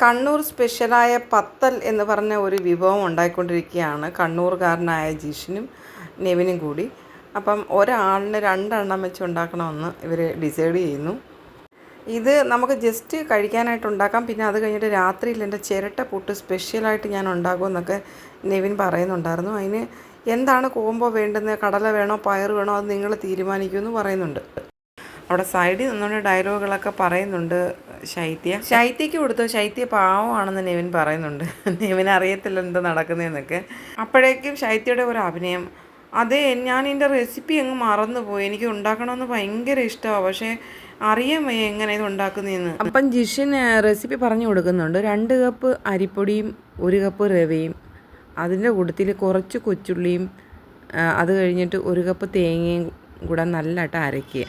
കണ്ണൂർ സ്പെഷ്യലായ പത്തൽ എന്ന് പറഞ്ഞ ഒരു വിഭവം ഉണ്ടായിക്കൊണ്ടിരിക്കുകയാണ്. കണ്ണൂർകാരനായ ജിഷിനും നെവിനും കൂടി. അപ്പം ഒരാളിന് രണ്ടെണ്ണം വെച്ച് ഉണ്ടാക്കണമെന്ന് ഇവർ ഡിസൈഡ് ചെയ്യുന്നു. ഇത് നമുക്ക് ജസ്റ്റ് കഴിക്കാനായിട്ട് ഉണ്ടാക്കാം. പിന്നെ അത് കഴിഞ്ഞിട്ട് രാത്രിയിൽ എന്റെ ചിരട്ട പുട്ട് സ്പെഷ്യലായിട്ട് ഞാൻ ഉണ്ടാക്കുമെന്നൊക്കെ നെവിൻ പറയുന്നുണ്ടായിരുന്നു. അതിന് എന്താണ് കോംബോ വേണ്ടുന്നത്? കടല വേണോ? പയർ വേണോ? അത് നിങ്ങൾ തീരുമാനിക്കുമെന്ന് പറയുന്നുണ്ട്. അവിടെ സൈഡിൽ നിന്നുകൊണ്ട് ഡയലോഗുകളൊക്കെ പറയുന്നുണ്ട്. ശൈത്യ. ശൈത്യക്ക് കൊടുത്തു? ശൈത്യ പാവമാണെന്ന് നെവിൻ പറയുന്നുണ്ട്. നെവിൻ അറിയത്തില്ല എന്താ നടക്കുന്നതെന്നൊക്കെ. അപ്പോഴേക്കും ശൈത്യയുടെ ഒരു അഭിനയം. അതെ ഞാൻ എന്റെ റെസിപ്പി അങ്ങ് മറന്നുപോയി. എനിക്ക് ഉണ്ടാക്കണമെന്ന് ഭയങ്കര ഇഷ്ടമാണ്. പക്ഷേ അറിയാൻ വയ്യ എങ്ങനെ ഇത് ഉണ്ടാക്കുന്നതെന്ന്. അപ്പം ജിഷിൻ റെസിപ്പി പറഞ്ഞു കൊടുക്കുന്നുണ്ട്. രണ്ട് കപ്പ് അരിപ്പൊടിയും ഒരു കപ്പ് രവയും അതിന്റെ കൂട്ടത്തിൽ കുറച്ച് കൊച്ചുള്ളിയും അത് കഴിഞ്ഞിട്ട് ഒരു കപ്പ് തേങ്ങയും കൂടെ നല്ലതായിട്ട് അരയ്ക്കുക.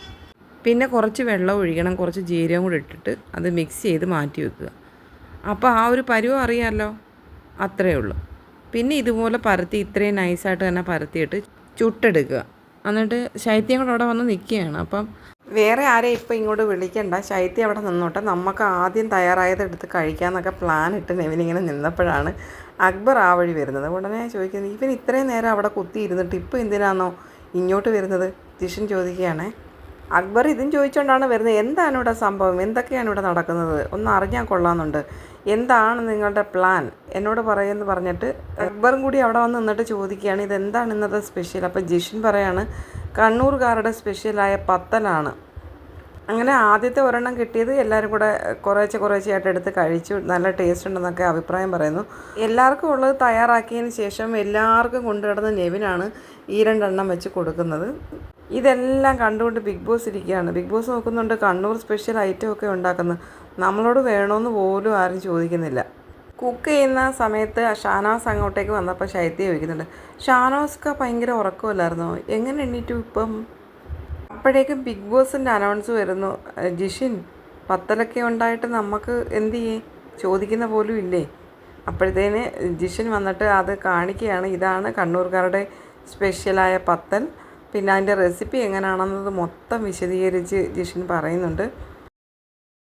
പിന്നെ കുറച്ച് വെള്ളം ഒഴിക്കണം കുറച്ച് ജീരകം കൂടി ഇട്ടിട്ട് അത് മിക്സ് ചെയ്ത് മാറ്റി വെക്കുക. അപ്പോൾ ആ ഒരു പരുവം അറിയാമല്ലോ അത്രയേ ഉള്ളൂ. പിന്നെ ഇതുപോലെ പരത്തി ഇത്രയും നൈസായിട്ട് തന്നെ പരത്തിയിട്ട് ചുട്ടെടുക്കുക. എന്നിട്ട് ശൈത്യം കൂടെ അവിടെ വന്ന് നിൽക്കുകയാണ് അപ്പം വേറെ ആരെയും ഇപ്പം ഇങ്ങോട്ട് വിളിക്കണ്ട. ശൈത്യം അവിടെ നിന്നോട്ടെ. നമുക്ക് ആദ്യം തയ്യാറായത് എടുത്ത് കഴിക്കാമെന്നൊക്കെ പ്ലാൻ ഇട്ട് നെവിനിങ്ങനെ നിന്നപ്പോഴാണ് അക്ബർ ആ വഴി വരുന്നത്. ഉടനെ ചോദിക്കുന്നത് ഇവൻ ഇത്രയും നേരം അവിടെ കുത്തിയിരുന്നിട്ട് ഇപ്പോൾ എന്തിനാണോ ഇങ്ങോട്ട് വരുന്നത്? ജിഷൻ ചോദിക്കുകയാണേ. അക്ബർ ഇതും ചോദിച്ചുകൊണ്ടാണ് വരുന്നത്. എന്താണ് ഇവിടെ സംഭവം? എന്തൊക്കെയാണ് ഇവിടെ നടക്കുന്നത്? ഒന്ന് അറിഞ്ഞാൽ കൊള്ളാമെന്നുണ്ട് എന്താണ് നിങ്ങളുടെ പ്ലാൻ എന്നോട് പറയുമെന്ന് പറഞ്ഞിട്ട് അക്ബറും കൂടി അവിടെ വന്ന് നിന്നിട്ട് ചോദിക്കുകയാണ്. ഇതെന്താണ് ഇന്നത്തെ സ്പെഷ്യൽ അപ്പോൾ ജിഷിൻ പറയാണ് കണ്ണൂർകാരുടെ സ്പെഷ്യലായ പത്തലാണ്. അങ്ങനെ ആദ്യത്തെ ഒരെണ്ണം കിട്ടിയത് എല്ലാവരും കൂടെ കുറേശ്ശെ കുറേശ്ശെ ആയിട്ട് എടുത്ത് കഴിച്ചു. നല്ല ടേസ്റ്റ് ഉണ്ടെന്നൊക്കെ അഭിപ്രായം പറയുന്നു. എല്ലാവർക്കും ഉള്ളത് തയ്യാറാക്കിയതിന് ശേഷം എല്ലാവർക്കും കൊണ്ടുനടന്ന നെവിനാണ് ഈ രണ്ടെണ്ണം വെച്ച് കൊടുക്കുന്നത്. ഇതെല്ലാം കണ്ടുകൊണ്ട് ബിഗ് ബോസ് ഇരിക്കുകയാണ്. ബിഗ് ബോസ് നോക്കുന്നുണ്ട് കണ്ണൂർ സ്പെഷ്യൽ ഐറ്റം ഒക്കെ ഉണ്ടാക്കുന്നത് നമ്മളോട് വേണമെന്ന് പോലും ആരും ചോദിക്കുന്നില്ല. കുക്ക് ചെയ്യുന്ന സമയത്ത് ഷാനവാസ് അങ്ങോട്ടേക്ക് വന്നപ്പോൾ ശൈത്യം ചോദിക്കുന്നുണ്ട്. ഷാനവാസ്ക്ക് ഭയങ്കര ഉറക്കമല്ലായിരുന്നോ? എങ്ങനെ എണ്ണീറ്റു ഇപ്പം? അപ്പോഴേക്കും ബിഗ് ബോസിന്റെ അനൗൺസ് വരുന്നു. "ഏഹ് ജിഷിൻ പത്തലൊക്കെ ഉണ്ടായിട്ട് നമുക്ക് എന്ത് ചെയ്യേ? ചോദിക്കുന്ന പോലും ഇല്ലേ? അപ്പോഴത്തേന് ജിഷിൻ വന്നിട്ട് അത് കാണിക്കുകയാണ്. ഇതാണ് കണ്ണൂർക്കാരുടെ സ്പെഷ്യലായ പത്തൽ. പിന്നെ അതിന്റെ റെസിപ്പി എങ്ങനെയാണെന്നത് മൊത്തം വിശദീകരിച്ച് ജിഷിൻ പറയുന്നുണ്ട്.